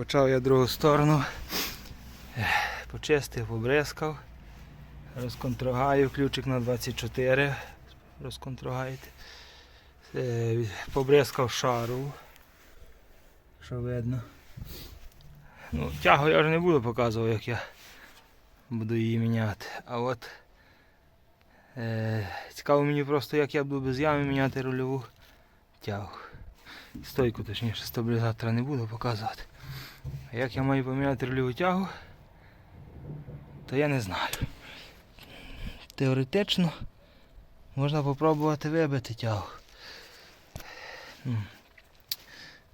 Почав я другу сторону. Почистив, побризкав. Розконтрогаю, ключик на 24. Розконтрогаєте. Е, Побризкав шару. Що видно. Ну, тягу я вже не буду показувати, як я буду її міняти. А от е, цікаво мені просто, як я буду без ями міняти рульову тягу. Стойку, точніше, стабілізатора не буду показувати. А як я маю поміняти рульову тягу, то я не знаю. Теоретично можна попробувати вибити тягу. М.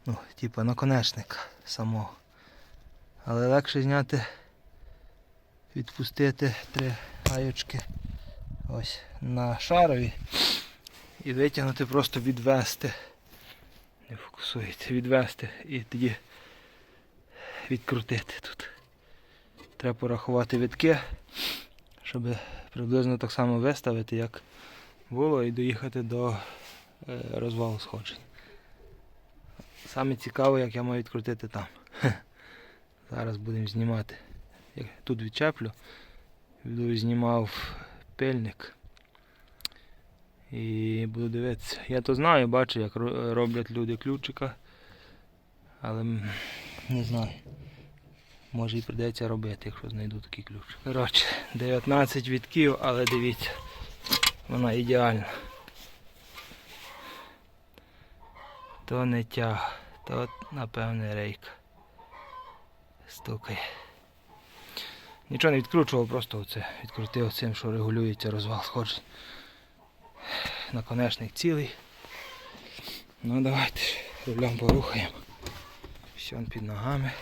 Ну, типа наконечника самого. Але легше зняти, відпустити три гаючки ось на шарові і витягнути, просто відвести. Не фокусується, відвести і тоді відкрутити тут. Треба порахувати витки, щоб приблизно так само виставити, як було, і доїхати до е, розвалу сходжень. Саме цікаве, як я маю відкрутити там. Зараз будемо знімати. Як Тут відчеплю. Знімав пильник. І буду дивитися. Я то знаю, бачу, як роблять люди ключика. Але не знаю. Може і прийдеться робити, якщо знайду такий ключ. Коротше, 19 відків, але дивіться, вона ідеальна. То не тяг, то напевне рейка. Стукає. Нічого не відкручував, просто оце відкрутив цим, що регулюється розвал сходжень. Наконечник цілий. Ну давайте рулем порухаємо. Все під ногами.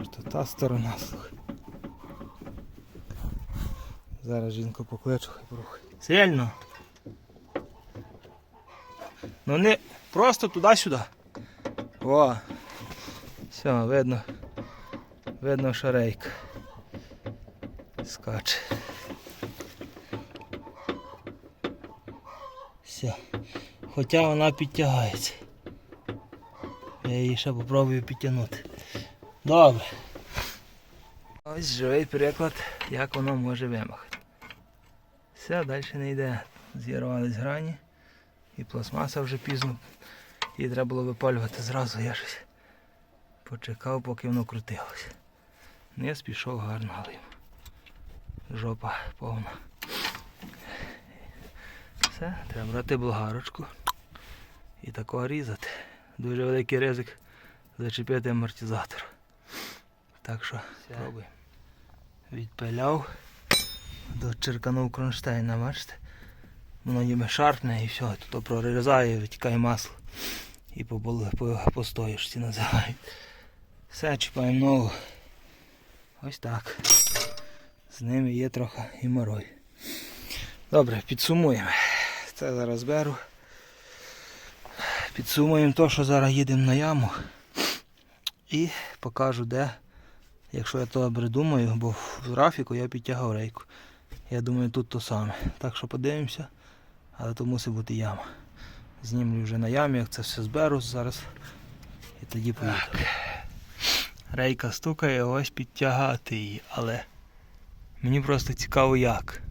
Ось то та сторона. Зараз жінку покличу, хай порухай. Сильно. Ну не просто туди-сюди. О. Все, видно. Видно шарейка. Скаче. Все. Хоча вона підтягається. Я її ще попробую підтягнути. Добре. Ось живий приклад, як воно може вимахати. Все, далі не йде. Зірвались грані. І пластмаса вже пізно. Її треба було випалювати зразу, я щось почекав, поки воно крутилося. Не спішов гарно, але жопа повна. Все, треба брати болгарочку і такого різати. Дуже великий ризик зачепити амортизатор. Так що пробуй. Відпиляв, дочерканув кронштейна, бачите? Воно ніби шарпне і все, тут прорізає, витікає масло. І по, по, по стоїшці називають. Все, чіпаємо ногу. Ось так. З ними є трохи геморой. Добре, підсумуємо. Це зараз беру. Підсумуємо те, що зараз їдемо на яму. І покажу де. Якщо я то добре думаю, бо в графіку я підтягав рейку. Я думаю, тут то саме. Так що подивимося, але то мусить бути яма. Знімлю вже на ямі, як це все зберу зараз. І тоді поїду. Рейка стукає, ось підтягати її, але мені просто цікаво як.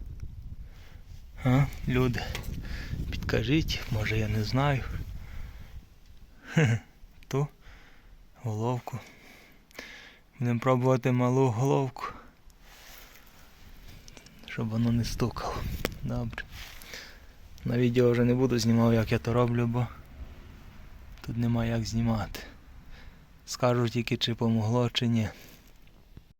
А, люди, підкажіть, може я не знаю. Ту головку. Будемо пробувати малу головку. Щоб воно не стукало. Добре. На відео вже не буду знімати, як я то роблю, бо тут нема як знімати. Скажу тільки, чи помогло, чи ні.